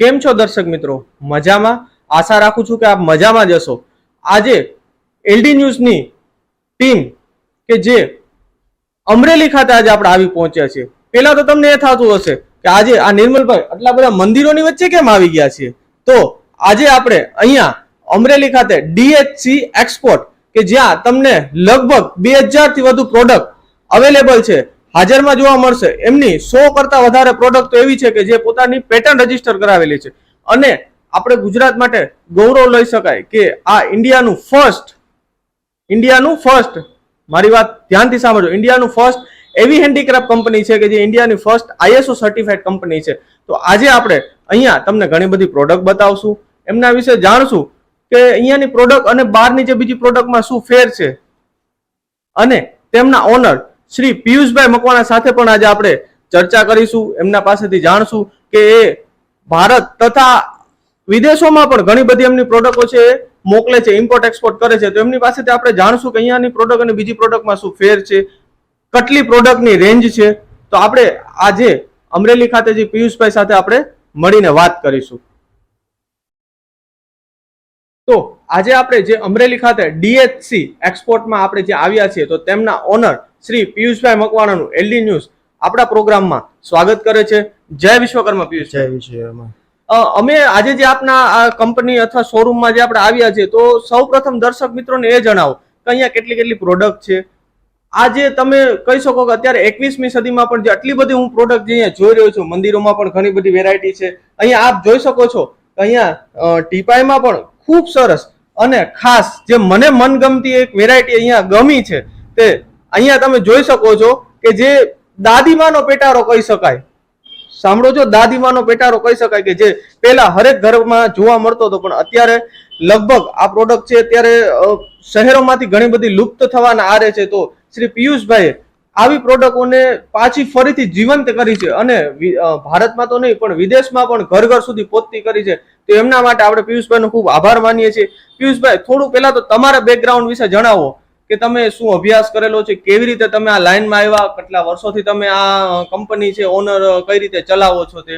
કેમ છો દર્શક મિત્રો? મજામાં? આશા રાખું છું કે આપ મજામાં જશો આજે એલડી ન્યૂઝની ટીમ કે જે અમરેલી ખાતે આજે આપણે આવી પહોંચ્યા છે પહેલા તો તમને એ થતું હશે કે આજે આ નિર્મલભાઈ આટલા બધા મંદિરોની વચ્ચે કેમ આવી ગયા છે તો આજે આપણે અહીંયા અમરેલી ખાતે ડીએચસી એક્સપોર્ટ કે જ્યાં તમને લગભગ બે હજારથી વધુ પ્રોડક્ટ અવેલેબલ છે. હાજરમાં જોવા મળશે. એમની સો કરતા વધારે પ્રોડક્ટ એવી છે કે જે પોતાની પેટર્ન રજિસ્ટર કરાવેલી છે. અને આપણે ગુજરાત માટે ગૌરવ લઈ શકાય કે આ ઇન્ડિયાનું ફર્સ્ટ ઇન્ડિયાનું ફર્સ્ટ મારી વાત ધ્યાનથી સાંભળજો. ઇન્ડિયાનું ફર્સ્ટ એવી હેન્ડીક્રાફ્ટ કંપની છે કે જે ઇન્ડિયાની ફર્સ્ટ આઈએસઓ સર્ટિફાઈડ કંપની છે. તો આજે આપણે અહીંયા તમને ઘણી બધી પ્રોડક્ટ બતાવશું. એમના વિશે જાણશું કે અહીંયાની પ્રોડક્ટ અને બહારની જે બીજી પ્રોડક્ટમાં શું ફેર છે. અને તેમના ઓનર શ્રી પિયુષભાઈ મકવાણા સાથે પણ આજે આપણે ચર્ચા કરીશું, એમના પાસેથી જાણશું કે એ ભારત તથા વિદેશોમાં પણ ઘણી બધી એમની પ્રોડક્ટો છે મોકલે છે ઇમ્પોર્ટ એક્સપોર્ટ કરે છે. તો એમની પાસેથી આપણે જાણશું કે અહીંયાની પ્રોડક્ટ અને બીજી પ્રોડક્ટમાં શું ફેર છે, કેટલી પ્રોડક્ટની રેન્જ છે. તો આપણે આજે અમરેલી ખાતે જે પિયુષભાઈ સાથે આપણે મળીને વાત કરીશું. તો આજે આપણે જે અમરેલી ખાતે ડીએચસી એક્સપોર્ટમાં આપણે જે આવ્યા છીએ, તો તેમના ઓનર શ્રી પિયુષભાઈ મકવાણાનું એલડી ન્યૂઝ આપણા પ્રોગ્રામમાં સ્વાગત કરે છે. જય વિશ્વકર્મા પિયુષ જય વિશ્વકર્મા. અમે આજે જે આપના આ કંપની અથવા શોરૂમમાં જે આપણે આવ્યા છે તો સૌ પ્રથમ દર્શક મિત્રોને એ જણાવો કે અહીંયા કેટલી કેટલી પ્રોડક્ટ છે. આજે તમે કહી શકો કે અત્યારે એકવીસમી સદીમાં પણ જે આટલી બધી હું પ્રોડક્ટ જે અહીંયા જોઈ રહ્યો છું મંદિરોમાં પણ ઘણી બધી વેરાયટી છે. અહીંયા આપ જોઈ શકો છો કે અહીંયા ટીપાઈમાં પણ ખૂબ સરસ અને ખાસ જે મને મનગમતી એક વેરાયટી અહીંયા ગમી છે તે અહીંયા તમે જોઈ શકો છો કે જે દાદીમાનો પેટારો કહી શકાય. સાંભળો છો, દાદીમાનો પેટારો કહી શકાય કે જે પેલા હરેક ઘરમાં જોવા મળતો હતો, પણ અત્યારે લગભગ આ પ્રોડક્ટ છે, અત્યારે શહેરોમાંથી ઘણી બધી લુપ્ત થવાના આરે છે. તો શ્રી પિયુષભાઈએ આવી પ્રોડક્ટોને પાછી ફરીથી જીવંત કરી છે અને ભારતમાં તો નહીં, પણ વિદેશમાં પણ ઘર ઘર સુધી પહોંચતી કરી છે. તો એમના માટે આપણે પિયુષભાઈનો ખૂબ આભાર માનીએ છીએ. પિયુષભાઈ, થોડું પહેલા તો તમારા બેકગ્રાઉન્ડ વિશે જણાવો. કે તમે શું અભ્યાસ કરેલો છે? કેવી રીતે તમે આ લાઈનમાં આવ્યા? કેટલા વર્ષોથી તમે આ કંપની છે ઓનર કઈ રીતે ચલાવો છો તે?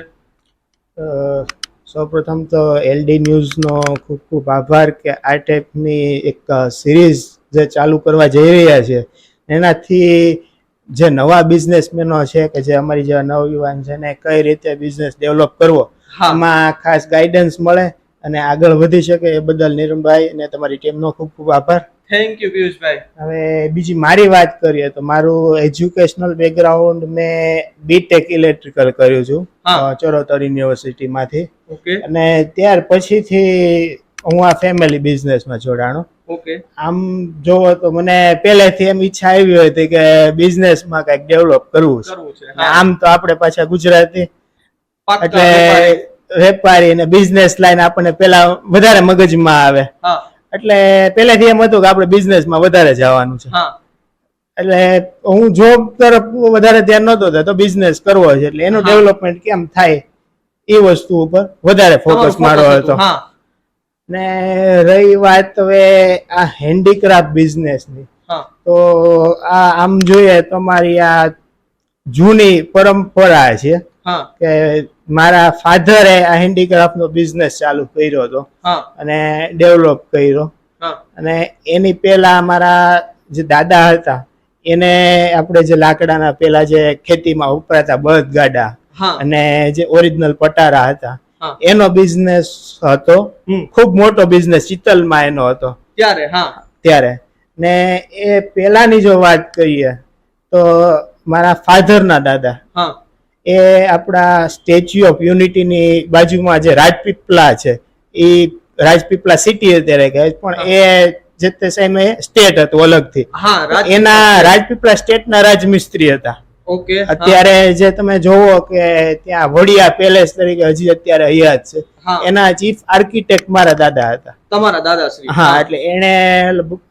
સૌપ્રથમ તો એલડી ન્યૂઝનો ખૂબ ખૂબ આભાર કે આ ટાઈપની એક સિરીઝ જે ચાલુ કરવા જઈ રહ્યા છે. એનાથી જે નવા બિઝનેસમેનો છે કે જે અમારી જેવા નવયુવાન છે ને કઈ રીતે બિઝનેસ ડેવલપ કરવો આમાં ખાસ ગાઈડન્સ મળે અને આગળ વધી શકે એ બદલ નિરમભાઈ અને તમારી ટીમનો ખૂબ ખૂબ આભાર. થેન્ક યુ પિયુષભાઈ હવે બીજી મારી વાત કરીએ તો મારું એજ્યુકેશનલ બેકગ્રાઉન્ડ મેં બીટેક ઇલેક્ટ્રિકલ કર્યું છું. ચરોતર યુનિવર્સિટીમાંથી. ઓકે અને ત્યાર પછીથી હું આ ફેમિલી બિઝનેસમાં જોડાણો. ઓકે આમ જોવો તો મને પહેલેથી એમ ઈચ્છા આવી હતી કે બિઝનેસમાં કંઈક ડેવલપ કરવું છે. આમ તો આપણે પાછા ગુજરાતી. એટલે વેપારી. અને બિઝનેસ લાઈન આપણને પેલા વધારે મગજમાં આવે. એટલે પહેલેથી એમ હતું કે આપણે બિઝનેસમાં વધારે જવાનું છે. એટલે હું જોબ તરફ વધારે ધ્યાન નહોતો તો બિઝનેસ કરવો છે. એટલે એનું ડેવલપમેન્ટ કેમ થાય એ વસ્તુ ઉપર વધારે ફોકસ મારો હતો. ને રહી વાત હવે આ હેન્ડીક્રાફ્ટ બિઝનેસની ની. તો આ આમ જોઈએ તો મારી આ જૂની પરંપરા છે કે મારા ફાધરે આ હેન્ડીક્રાફ્ટનો બિઝનેસ ચાલુ કર્યો હતો. અને ડેવલપ કર્યો. અને એની પહેલા મારા જે દાદા હતા એને આપણે જે લાકડાના પેલા જે ખેતીમાં વપરાતા બળદ ગાડા અને જે ઓરિજિનલ પટારા હતા એનો બિઝનેસ હતો. ખૂબ મોટો બિઝનેસ ચિત્તલમાં એનો હતો. ત્યારે હા. ત્યારે. ને એ પહેલાની જો વાત કરીએ તો મારા ફાધરના દાદા એ આપણા સ્ટેચ્યુ ઓફ યુનિટીની બાજુમાં જે રાજપીપળા છે એ રાજપીપળા સિટી અત્યારે કહે પણ એ જે તે સમયે સ્ટેટ હતું અલગથી. એના રાજપીપળા સ્ટેટના રાજમિસ્ત્રી હતા. ઓકે અત્યારે જે તમે જોવો કે ત્યાં વડિયા પેલેસ તરીકે હજી અત્યારે હયાત છે. એના ચીફ આર્કિટેક્ટ મારા દાદા હતા. તમારા દાદાશ્રી. હા એટલે એણે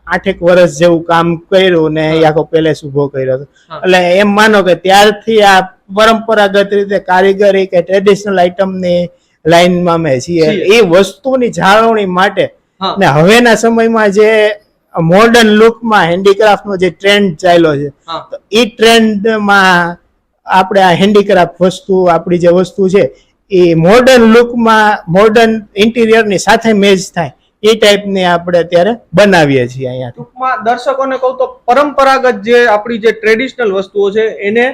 આઠેક વર્ષ જેવું કામ કર્યું ને એ આખો પેલેસ ઊભો કર્યો હતો. એટલે એમ માનો કે ત્યારથી આ પરંપરાગત રીતે કારીગરી કે ટ્રેડિશનલ આઇટમની લાઈનમાં અમે છીએ. એ વસ્તુની જાળવણી માટે ને હવેના સમયમાં જે મોડર્ન લુકમાં હેન્ડીક્રાફ્ટનો જે ટ્રેન્ડ ચાલ્યો છે તો એ ટ્રેન્ડમાં આપણે આ હેન્ડીક્રાફ્ટ વસ્તુ આપણી જે વસ્તુ છે એ મોડર્ન લુકમાં મોડર્ન ઇન્ટિરિયરની સાથે મેચ થાય. એ ટાઈપની આપણે અત્યારે બનાવીએ છીએ અહીંયા ટૂંકમાં દર્શકોને કહું તો પરંપરાગત જે આપણી જે ટ્રેડિશનલ વસ્તુઓ છે એને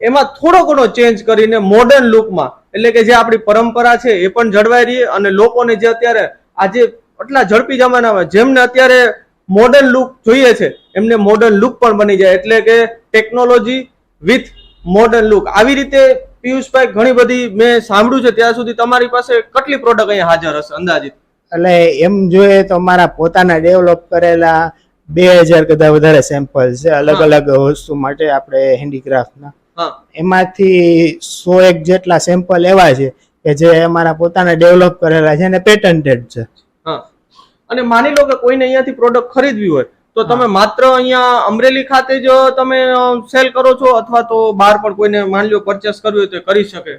એમાં થોડો ઘણો ચેન્જ કરીને મોડર્ન લુકમાં એટલે કે જે આપણી પરંપરા છે એ પણ જળવાઈ રહી અને લોકોને જે અત્યારે આજે આટલા ઝડપી જમાનામાં જેમને અત્યારે મોડર્ન લુક જોઈએ છે. એમને મોડર્ન લુક પણ બની જાય. એટલે કે ટેકનોલોજી વિથ મોડર્ન લુક આવી રીતે પિયુષભાઈ ઘણી બધી મેં સાંભળ્યું છે. ત્યાં સુધી તમારી પાસે કેટલી પ્રોડક્ટ અહીંયા હાજર હશે? અંદાજિત. એટલે એમ જોઈએ તો અમારા પોતાના ડેવલપ કરેલા બે હજાર કરતા વધારે સેમ્પલ છે. અલગ અલગ વસ્તુ માટે આપણે હેન્ડીક્રાફ્ટના એમાંથી સો એક જેટલા સેમ્પલ એવા છે કે જે અમારા પોતાના ડેવલપ કરેલા છે અને પેટન્ટેડ છે. અને માની લો કે કોઈને અહીંયાથી પ્રોડક્ટ ખરીદવી હોય તો તમે માત્ર અહીંયા અમરેલી ખાતે જ તમે સેલ કરો છો અથવા તો બહાર પણ કોઈને માની લો પરચેસ કરવી હોય તો કરી શકે?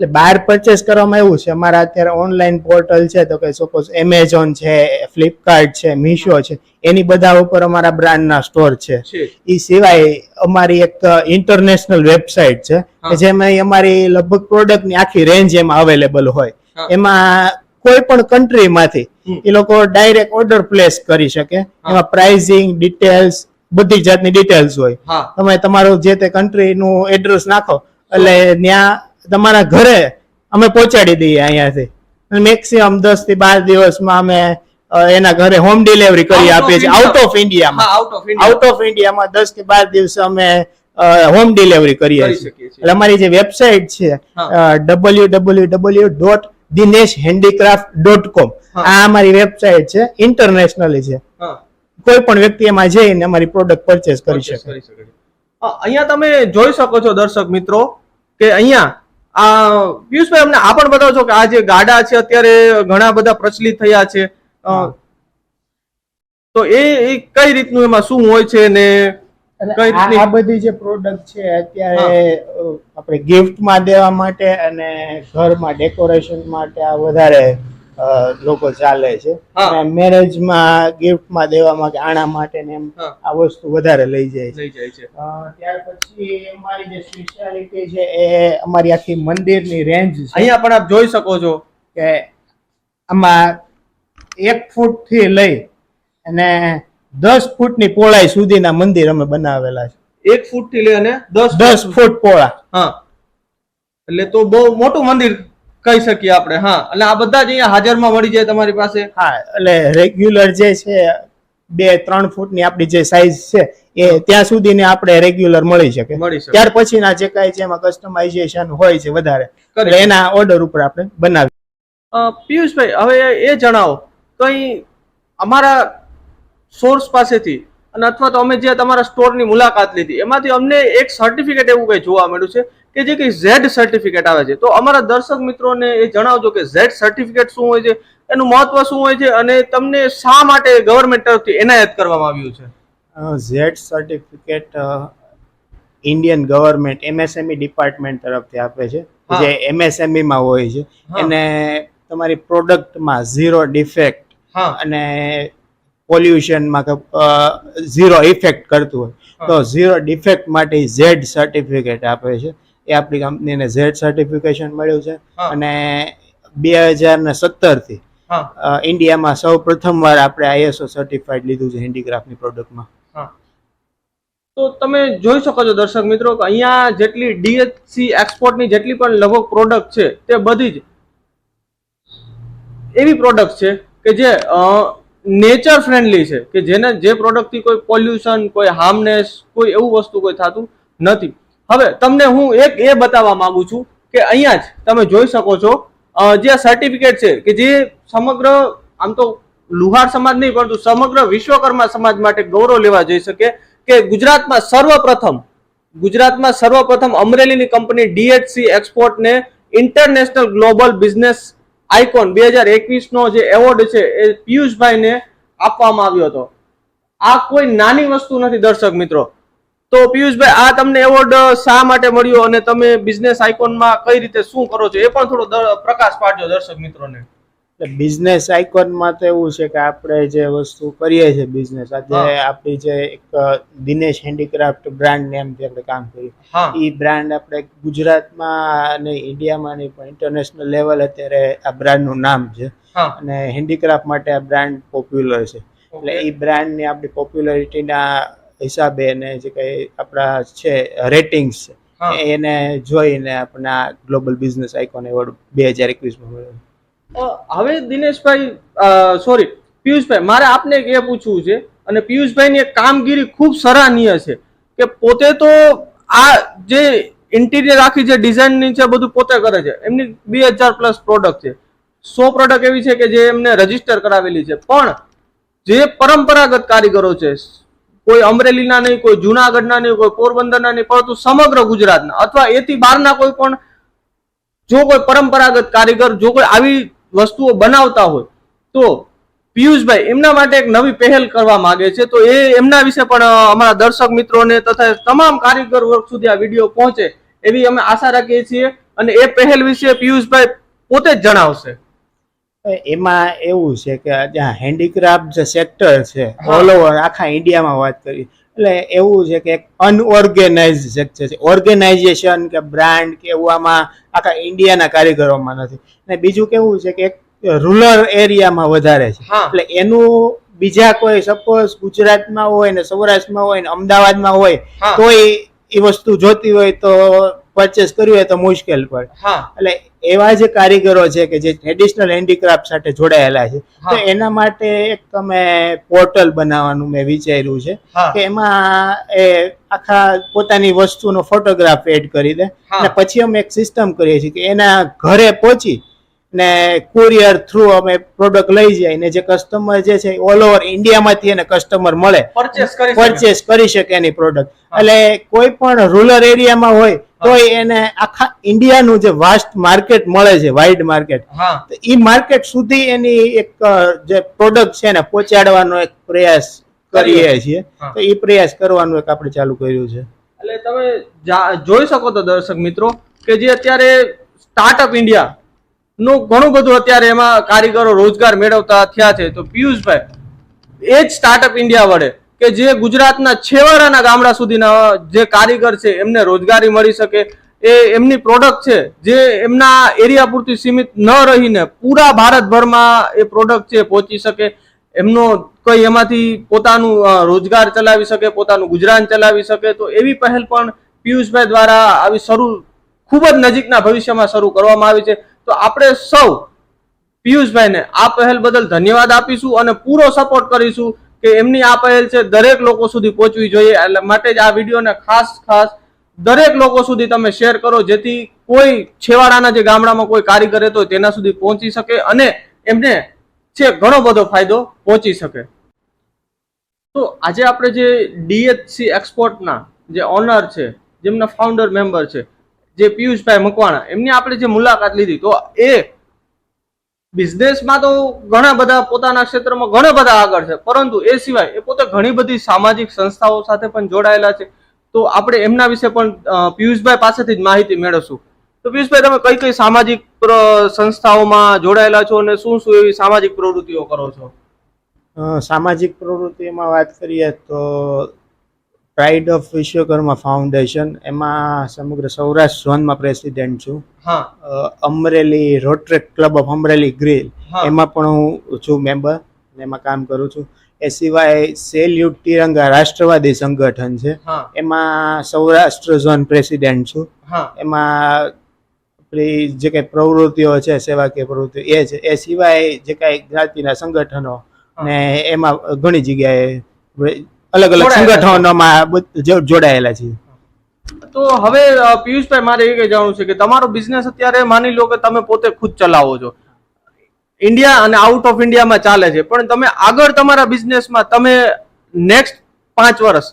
એટલે બહાર પરચેસ કરવામાં એવું છે. અમારા અત્યારે ઓનલાઈન પોર્ટલ છે તો કે સપોઝ એમેઝોન છે ફ્લિપકાર્ટ છે મીશો છે એની બધા ઉપર અમારા બ્રાન્ડના સ્ટોર છે. એ સિવાય અમારી એક ઇન્ટરનેશનલ વેબસાઇટ છે કે જેમાં અમારી લગભગ પ્રોડક્ટની આખી રેન્જ એમાં અવેલેબલ હોય. એમાં કોઈ પણ કન્ટ્રીમાંથી. એ લોકો ડાયરેક્ટ ઓર્ડર પ્લેસ કરી શકે. એમાં પ્રાઇઝિંગ ડિટેલ્સ બધી જાતની ડિટેલ્સ હોય. તમે તમારું જે તે કન્ટ્રીનું એડ્રેસ નાખો એટલે ત્યાં તમારા ઘરે અમે પહોંચાડી દઈએ અહીંયાથી. મેક્સિમમ દસથી બાર દિવસમાં અમે એના ઘરે હોમ ડિલિવરી કરી આપીએ છીએ. આઉટ ઓફ ઇન્ડિયામાં out of India out of ઇન્ડિયામાં દસથી બાર દિવસે અમે હોમ ડિલિવરી કરીએ છીએ. એટલે અમારી જે વેબસાઇટ છે W W W dot Dinesh handicraft dot com. આ અમારી વેબસાઇટ છે ઇન્ટરનેશનલી છે. કોઈ પણ વ્યક્તિ એમાં જઈને અમારી પ્રોડક્ટ પરચેસ કરી શકે. અહીંયા તમે જોઈ શકો છો દર્શક મિત્રો કે અહીંયા આ પિયુષભાઈ અમને આ પણ બતાવો છો કે આ જે ગાડા છે અત્યારે ઘણા બધા પ્રચલિત થયા છે. તો એ કઈ રીતનું એમાં શું હોય છે ને આ આ બધી જે પ્રોડક્ટ છે અત્યારે આપણે ગિફ્ટમાં દેવા માટે અને ઘરમાં ડેકોરેશન માટે આ વધારે લોકો ચાલે છે. અને મેરેજમાં ગિફ્ટમાં દેવામાં કે આણા માટે ને એમ આ વસ્તુ વધારે લઈ જાય છે. લઈ જાય છે. ત્યાર પછી અમારી જે સ્પેશિયાલિટી છે એ અમારી આખી મંદિરની રેન્જ છે. અહીંયા પણ આપ જોઈ શકો છો. કે આમાં એક ફૂટથી લઈ અને દસ ફૂટની પોળાઈ સુધીના મંદિર અમે બનાવેલા છે. એક ફૂટથી લઈ અને દસ દસ ફૂટ. પોળા હા. એટલે તો બહુ મોટું મંદિર કહી શકીએ આપણે હા. અને આ બધા જ અહીંયા હાજરમાં મળી જાય તમારી પાસે? હા એટલે રેગ્યુલર જે છે બે ત્રણ ફૂટની આપણી જે સાઈઝ છે એ ત્યાં સુધીની આપણે રેગ્યુલર મળી શકે. ત્યાર પછીના જે કાંઈ છે એમાં કસ્ટમાઇઝેશન હોય છે વધારે એટલે એના ઓર્ડર ઉપર આપણે બનાવી પિયુષભાઈ હવે એ જણાવો. તો અહીં અમારા સોર્સ પાસેથી. અને અથવા તો અમે જે તમારા સ્ટોરની મુલાકાત લીધી. એમાંથી અમને એક સર્ટિફિકેટ એવું કંઈ જોવા મળ્યું છે કે જે કંઈ ઝેડ સર્ટિફિકેટ આવે છે. તો અમારા દર્શક મિત્રોને એ જણાવજો કે ઝેડ સર્ટિફિકેટ શું હોય છે એનું મહત્વ શું હોય છે અને તમને શા માટે ગવર્મેન્ટ તરફથી એનાયત કરવામાં આવ્યું છે? Z certificate Indian government MSME department તરફથી આપે છે. જે એમએસએમઈમાં હોય છે. એને તમારી પ્રોડક્ટમાં ઝીરો ડિફેક્ટ અને પોલ્યુશનમાં ઝીરો ઇફેક્ટ કરતું હોય. તો ઝીરો ડિફેક્ટ માટે ઝેડ સર્ટિફિકેટ આપે છે. એ આપણી કંપનીને ઝેડ સર્ટિફિકેશન મળ્યું છે. અને બે હજાર ને સત્તરથી ઇન્ડિયામાં સૌ પ્રથમવાર આપણે આઈએસઓ સર્ટિફાઈડ લીધું છે હેન્ડીક્રાફ્ટની પ્રોડક્ટમાં તો તમે જોઈ શકો છો દર્શક મિત્રો કે અહીંયા જેટલી ડીએચસી એક્સપોર્ટની જેટલી પણ લગભગ પ્રોડક્ટ છે તે બધી જ એવી પ્રોડક્ટ છે કે જે નેચર ફ્રેન્ડલી છે, કે જેને જે પ્રોડક્ટથી કોઈ પોલ્યુશન કોઈ હાર્મનેસ કોઈ એવું વસ્તુ કોઈ થતું નથી. હવે તમને હું એક એ બતાવવા માંગુ છું કે અહીંયા જ તમે જોઈ શકો છો જે જે સર્ટિફિકેટ છે, કે જે સમગ્ર, આમ તો લુહાર સમાજ નહીં, પરંતુ સમગ્ર વિશ્વકર્મા સમાજ માટે ગૌરવ લેવા જઈ શકે કે ગુજરાતમાં સર્વપ્રથમ ગુજરાતમાં સર્વપ્રથમ અમરેલીની કંપની ડીએચસી એક્સપોર્ટને ઇન્ટરનેશનલ ગ્લોબલ બિઝનેસ આઇકોન બે હજાર એકવીસનો જે એવોર્ડ છે એ પિયુષભાઈને આપવામાં આવ્યો હતો. આ કોઈ નાની વસ્તુ નથી દર્શક મિત્રો. તો પિયુષભાઈ, આ તમને એવોર્ડ શા માટે મળ્યો અને તમે બિઝનેસ આઇકોનમાં કઈ રીતે શું કરો છો એ પણ થોડો પ્રકાશ પાડજો દર્શક મિત્રોને. એટલે બિઝનેસ આઇકોનમાં તો એવું છે કે આપણે જે વસ્તુ કરીએ છીએ બિઝનેસ આજે. આપણી જે એક દિનેશ હેન્ડીક્રાફ્ટ બ્રાન્ડ નેમથી આપણે કામ કરીએ. હા. એ બ્રાન્ડ આપણે ગુજરાતમાં અને ઇન્ડિયામાં નહીં પણ ઇન્ટરનેશનલ લેવલ અત્યારે આ બ્રાન્ડનું નામ છે. અને હેન્ડીક્રાફ્ટ માટે આ બ્રાન્ડ પોપ્યુલર છે. એટલે એ બ્રાન્ડની આપણી પોપ્યુલરિટીના હિસાબે અને જે કંઈ આપણા છે રેટિંગ્સ છે એને જોઈને આપણા ગ્લોબલ બિઝનેસ આઇકોન એવોર્ડ બે હજાર એકવીસમાં મળ્યો. હવે દિનેશભાઈ સોરી પિયુષભાઈ, મારે આપને એ પૂછવું છે અને પિયુષભાઈની કામગીરી ખૂબ સરાહનીય છે કે પોતે તો આ જે ઇન્ટિરિયર આખી જે ડિઝાઇનની છે, બધું પોતે કરે છે. એમની બે હજાર પ્લસ પ્રોડક્ટ છે. સો પ્રોડક્ટ એવી છે કે જે એમને રજિસ્ટર કરાવેલી છે. પણ જે પરંપરાગત કારીગરો છે, કોઈ અમરેલીના નહીં, કોઈ જુનાગઢના નહીં, કોઈ પોરબંદરના નહીં, પરંતુ સમગ્ર ગુજરાતના, અથવા એથી બહારના કોઈ પણ, જો કોઈ પરંપરાગત કારીગર, જો કોઈ આવી વસ્તુઓ બનાવતા હોય. તો પિયુષભાઈ એમના માટે એક નવી પહેલ કરવા માંગે છે. તો એ એમના વિશે પણ અમારા દર્શક મિત્રોને તથા તમામ કારીગર વર્ગ સુધી આ વીડિયો પહોંચે એવી અમે આશા રાખીએ છીએ અને એ પહેલ વિશે પિયુષભાઈ પોતે જ જણાવશે. એમાં એવું છે કે જ્યાં હેન્ડીક્રાફ્ટ જે સેક્ટર છે ઓલ ઓવર આખા ઇન્ડિયામાં વાત કરી. એટલે એવું છે કે અનઓર્ગેનાઇઝ સેક્ટર છે. ઓર્ગેનાઇઝેશન કે બ્રાન્ડ કે એવું આમાં આખા ઇન્ડિયાના કારીગરોમાં નથી. અને બીજું કેવું છે કે એક રૂરલ એરિયામાં વધારે છે. એટલે એનું બીજા કોઈ સપોઝ ગુજરાતમાં હોય ને સૌરાષ્ટ્રમાં હોય ને અમદાવાદમાં હોય તો એ વસ્તુ જોતી હોય તો પરચેસ કર્યું હોય તો મુશ્કેલ પડે. એટલે એવા જે કારીગરો છે કે જે ટ્રેડિશનલ હેન્ડીક્રાફ્ટ સાથે જોડાયેલા છે તો એના માટે એક તમે પોર્ટલ બનાવવાનું મેં વિચાર્યું છે કે એમાં એ આખા પોતાની વસ્તુનો ફોટોગ્રાફ એડ કરી દે અને પછી અમે એક સિસ્ટમ કરીએ છીએ કે એના ઘરે પહોંચી ને કુરિયર થ્રુ અમે પ્રોડક્ટ લઈ જાય ને જે કસ્ટમર જે છે ઓલ ઓવર ઇન્ડિયામાંથી એને કસ્ટમર મળે. પરચેસ કરી શકે. પરચેસ કરી શકે એની પ્રોડક્ટ એટલે કોઈ પણ રૂરલ એરિયામાં હોય તો એને આખા ઇન્ડિયાનું જે વાસ્ટ માર્કેટ મળે છે વાઇડ માર્કેટ તો એ માર્કેટ સુધી એની એક જે પ્રોડક્ટ છે ને પહોંચાડવાનો એક પ્રયાસ કરીએ. છીએ. તો એ પ્રયાસ કરવાનું એક આપણે ચાલુ કર્યું છે. એટલે તમે જોઈ શકો તો દર્શક મિત્રો કે જે અત્યારે સ્ટાર્ટઅપ ઇન્ડિયા નું ઘણું બધું અત્યારે એમાં કારીગરો રોજગાર મેળવતા થયા છે. તો પિયુષભાઈ એ જ સ્ટાર્ટઅપ ઇન્ડિયા વડે કે જે ગુજરાતના છેવાડાના ગામડા સુધીના જે કારીગર છે, એમને રોજગારી મળી શકે. એ એમની પ્રોડક્ટ છે, જે એમના એરિયા પૂરતી સીમિત ન રહીને પૂરા ભારતભરમાં એ પ્રોડક્ટ છે પહોંચી શકે. એમનો કોઈ એમાંથી પોતાનું રોજગાર ચલાવી શકે, પોતાનું ગુજરાન ચલાવી શકે. તો એવી પહેલ પણ પિયુષભાઈ દ્વારા આવી શરૂ, ખૂબ જ નજીકના ભવિષ્યમાં શરૂ કરવામાં આવી છે. તો આપણે સૌ પિયુષભાઈને આ પહેલ બદલ ધન્યવાદ આપીશું અને પૂરો સપોર્ટ કરીશું. કે એમની આ પહેલ છે દરેક લોકો સુધી પહોંચવી જોઈએ. એટલે માટે જ આ વિડીયોને ખાસ ખાસ દરેક લોકો સુધી તમે શેર કરો, જેથી કોઈ છેવાડાના જે ગામડામાં કોઈ કારીગર હોય તેના સુધી પહોંચી શકે અને એમને છે ઘણો બધો ફાયદો પહોંચી શકે. તો આજે આપણે જે ડીએચસી એક્સપોર્ટના જે ઓનર છે, જેમના ફાઉન્ડર મેમ્બર છે, જે પિયુષભાઈ મકવાણા, એમની આપણે જે મુલાકાત લીધી, તો એ બિઝનેસમાં તો ઘણા બધા પોતાના ક્ષેત્રમાં ઘણા બધા આગળ છે, પરંતુ એ સિવાય એ પોતે ઘણી બધી સામાજિક સંસ્થાઓ સાથે પણ જોડાયેલા છે. તો આપણે એમના વિશે પણ પિયુષભાઈ પાસેથી જ માહિતી મેળવશું. તો પિયુષભાઈ, તમે કઈ કઈ સામાજિક સંસ્થાઓમાં જોડાયેલા છો અને શું શું એવી સામાજિક પ્રવૃત્તિઓ કરો છો? સામાજિક પ્રવૃત્તિમાં વાત કરીએ તો પ્રાઇડ ઓફ વિશ્વકર્મા ફાઉન્ડેશન એમાં સમગ્ર સૌરાષ્ટ્ર ઝોનમાં પ્રેસિડેન્ટ છું. હા. Amreli Rotaract club of Amreli grill એમાં પણ હું છું મેમ્બર ને એમાં કામ કરું છું. એ સિવાય સેલ્યુટ તિરંગા રાષ્ટ્રવાદી સંગઠન છે. એમાં સૌરાષ્ટ્ર ઝોન પ્રેસિડેન્ટ છું. એમાં આપણી જે કાંઈ પ્રવૃત્તિઓ છે સેવાકીય પ્રવૃત્તિઓ એ છે. એ સિવાય જે કાંઈ જ્ઞાતિના સંગઠનો ને એમાં ઘણી જગ્યાએ અલગ અલગ જોડાયેલા છે. સંગઠનોમાં જોડાયેલા છીએ તો હવે પિયુષભાઈ મારે એ કઈ જાણવું છે કે તમારો બિઝનેસ અત્યારે માની લો કે તમે પોતે ખુદ ચલાવો છો. ઇન્ડિયા અને આઉટ ઓફ ઇન્ડિયામાં ચાલે છે. પણ તમે આગળ તમારા બિઝનેસમાં તમે નેક્સ્ટ પાંચ વર્ષ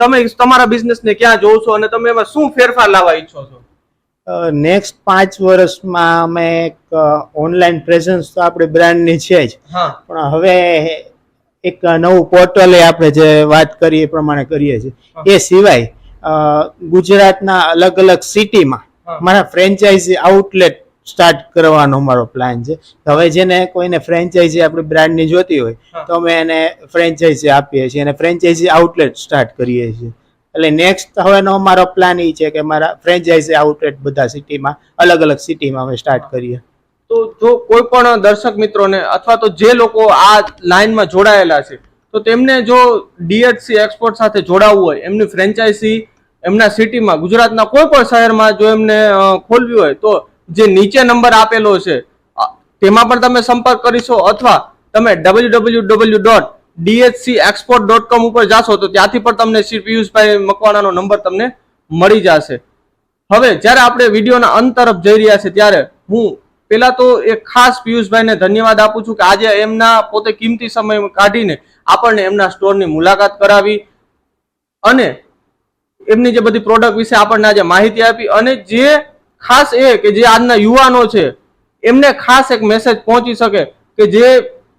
તમે તમારા બિઝનેસને ક્યાં જોવો છો અને તમે એમાં શું ફેરફાર લાવવા ઈચ્છો છો? નેક્સ્ટ પાંચ વર્ષમાં અમે એક ઓનલાઈન પ્રેઝન્સ તો આપણે બ્રાન્ડની છે જ. પણ હવે એક નવું પોર્ટલે આપણે જે વાત કરીએ એ પ્રમાણે કરીએ છીએ. એ સિવાય ગુજરાતના અલગ અલગ સિટીમાં મારા ફ્રેન્ચાઇઝી આઉટલેટ સ્ટાર્ટ કરવાનો અમારો પ્લાન છે. હવે જેને કોઈને ફ્રેન્ચાઇઝી આપણી બ્રાન્ડની જોતી હોય તો અમે એને ફ્રેન્ચાઇઝી આપીએ છીએ. અને ફ્રેન્ચાઇઝી આઉટલેટ સ્ટાર્ટ કરીએ છીએ. એટલે નેક્સ્ટ હવેનો અમારો પ્લાન એ છે કે મારા ફ્રેન્ચાઇઝી આઉટલેટ બધા સિટીમાં અલગ અલગ સિટીમાં અમે સ્ટાર્ટ કરીએ. તો જો કોઈ પણ દર્શક મિત્રોને અથવા તો જે લોકો આ લાઇનમાં જોડાયેલા છે, તો તેમને જો ડીએચસી એક્સપોર્ટ સાથે જોડાવવું હોય, એમની ફ્રેન્ચાઇઝી એમના સિટીમાં ગુજરાતના કોઈ પણ શહેરમાં જો એમને ખોલવી હોય, તો જે નીચે નંબર આપેલો છે તેમાં પણ તમે સંપર્ક કરીશો અથવા તમે W W W dot DHC export dot com ઉપર જાશો, તો ત્યાંથી પણ તમને શ્રી પિયુષભાઈ મકવાણાનો નંબર તમને મળી જશે. હવે જ્યારે આપણે વિડીયોના અંત તરફ જઈ રહ્યા છે ત્યારે હું પેલા તો એક ખાસ પિયુષભાઈને ધન્યવાદ આપું છું કે આજે એમના પોતે કિંમતી સમય કાઢીને આપણને એમના સ્ટોરની મુલાકાત કરાવી અને એમની જે બધી પ્રોડક્ટ વિશે આપણને આજે માહિતી આપી અને જે ખાસ એ કે જે આજના યુવાનો છે, એમને ખાસ એક મેસેજ પહોંચી શકે કે જે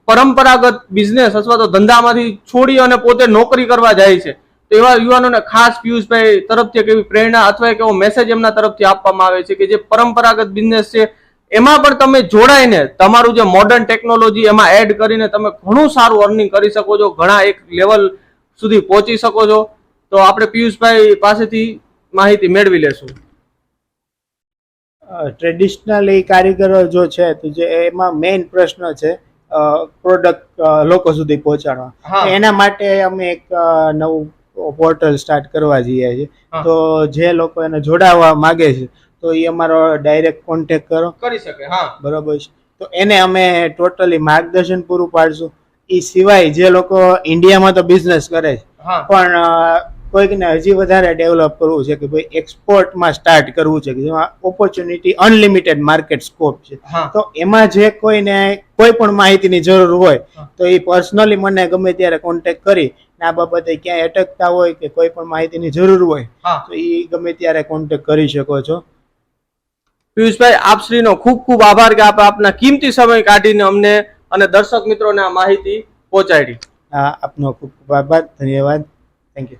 પરંપરાગત બિઝનેસ અથવા તો ધંધામાંથી છોડી અને પોતે નોકરી કરવા જાય છે, તો એવા યુવાનોને ખાસ પિયુષભાઈ તરફથી એક એવી પ્રેરણા અથવા એક એવો મેસેજ એમના તરફથી આપવામાં આવે છે કે જે પરંપરાગત બિઝનેસ છે એમાં પણ તમે જોડાઈને તમારું જે મોડર્ન ટેકનોલોજી એમાં એડ કરીને તમે ઘણું સારું અર્નિંગ કરી શકો છો ઘણા એક લેવલ સુધી પહોંચી શકો છો. તો આપણે પિયુષભાઈ પાસેથી માહિતી મેળવી લેશું. ટ્રેડિશનલ એ કારીગરો જો છે તો જે એમાં મેઇન પ્રશ્ન છે પ્રોડક્ટ લોકો સુધી પહોંચાડવા. એના માટે અમે એક નવું પોર્ટલ સ્ટાર્ટ કરવા જઈએ છીએ. તો જે લોકો એને જોડાવા માગે છે તો એ અમારો ડાયરેક્ટ કોન્ટેક્ટ કરો. કરી શકે હા. બરોબર છે. તો એને અમે ટોટલી માર્ગદર્શન પૂરું પાડશું. એ સિવાય જે લોકો ઇન્ડિયામાં તો બિઝનેસ કરે છે. પણ કોઈકને હજી વધારે ડેવલપ કરવું છે કે ભાઈ એક્સપોર્ટમાં સ્ટાર્ટ કરવું છે કે જેમાં ઓપોર્ચ્યુનિટી અનલિમિટેડ માર્કેટ સ્કોપ છે. તો એમાં જે કોઈને કોઈ પણ માહિતીની જરૂર હોય તો એ પર્સનલી મને ગમે ત્યારે કોન્ટેક કરી ને આ બાબતે ક્યાંય અટકતા હોય કે કોઈ પણ માહિતીની જરૂર હોય તો એ ગમે ત્યારે કોન્ટેક કરી શકો છો. પિયુષભાઈ આપશ્રીનો ખૂબ ખૂબ આભાર કે આપ આપના કિંમતી સમય કાઢીને અમને અને દર્શક મિત્રોને આ માહિતી પહોંચાડી. આપનો ખૂબ ખૂબ આભાર, ધન્યવાદ. Thank you